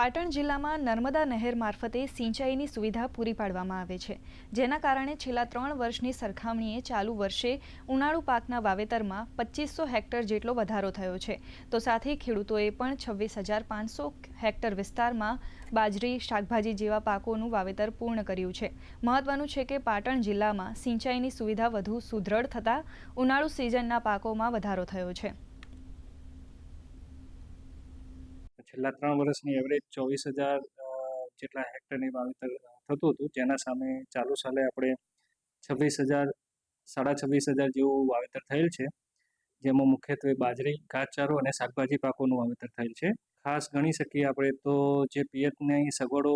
પાટણ જિલ્લામાં નર્મદા નહેર મારફતે સિંચાઈની સુવિધા પૂરી પાડવામાં આવે છે, જેના કારણે છેલ્લા ત્રણ વર્ષની સરખામણીએ ચાલુ વર્ષે ઉનાળુ પાકના વાવેતરમાં પચીસો હેક્ટર જેટલો વધારો થયો છે. તો સાથે ખેડૂતોએ પણ છવ્વીસ હજાર પાંચસો હેક્ટર વિસ્તારમાં બાજરી, શાકભાજી જેવા પાકોનું વાવેતર પૂર્ણ કર્યું છે. મહત્વનું છે કે પાટણ જિલ્લામાં સિંચાઈની સુવિધા વધુ સુદૃઢ થતાં ઉનાળુ સિઝનના પાકોમાં વધારો થયો છે. છેલ્લા ત્રણ વર્ષની એવરેજ ચોવીસ હજાર જેટલા હેક્ટરની વાવેતર થતું હતું, જેના સામે ચાલુ સાલે આપણે છવ્વીસ હજાર, સાડા છવ્વીસ હજાર જેવું વાવેતર થયેલ છે. જેમાં મુખ્યત્વે બાજરી, ઘાસચારો અને શાકભાજી પાકોનું વાવેતર થયેલ છે. ખાસ ગણી શકીએ આપણે તો જે પિયતની સગવડો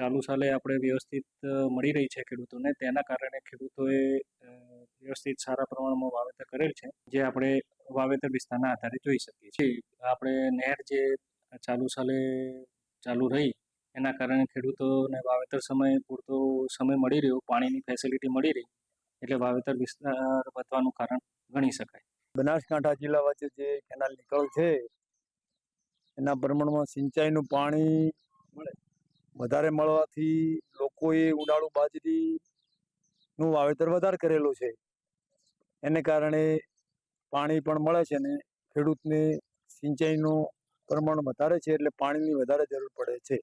ચાલુ સાલે આપણે વ્યવસ્થિત મળી રહી છે ખેડૂતોને, તેના કારણે ખેડૂતોએ વ્યવસ્થિત સારા પ્રમાણમાં વાવેતર કરેલ છે, જે આપણે વાવેતર વિસ્તારના આધારે જોઈ શકીએ છીએ. આપણે નહેર જે ચાલુ સાલે ચાલુ રહી. એના કારણે ખેડૂતોને વાવેતર સમય પૂરતો સમય મળી રહ્યો, પાણીની ફેસિલિટી મળી રહી. એટલે વાવેતર વિસ્તાર વધવાનું કારણ ગણી શકાય. બનાસકાંઠા જિલ્લા વચ્ચે જે કેનાલ નીકળ છે, એના પ્રમાણમાં સિંચાઈનું પાણી મળે. વધારે મળવાથી લોકોએ ઉનાળુ બાજરીનું વાવેતર વધારે કરેલું છે. એને કારણે પાણી પણ મળે છે ને ખેડૂતને સિંચાઈનું પ્રમાણ વધારે છે એટલે પાણીની વધારે જરૂર પડે છે.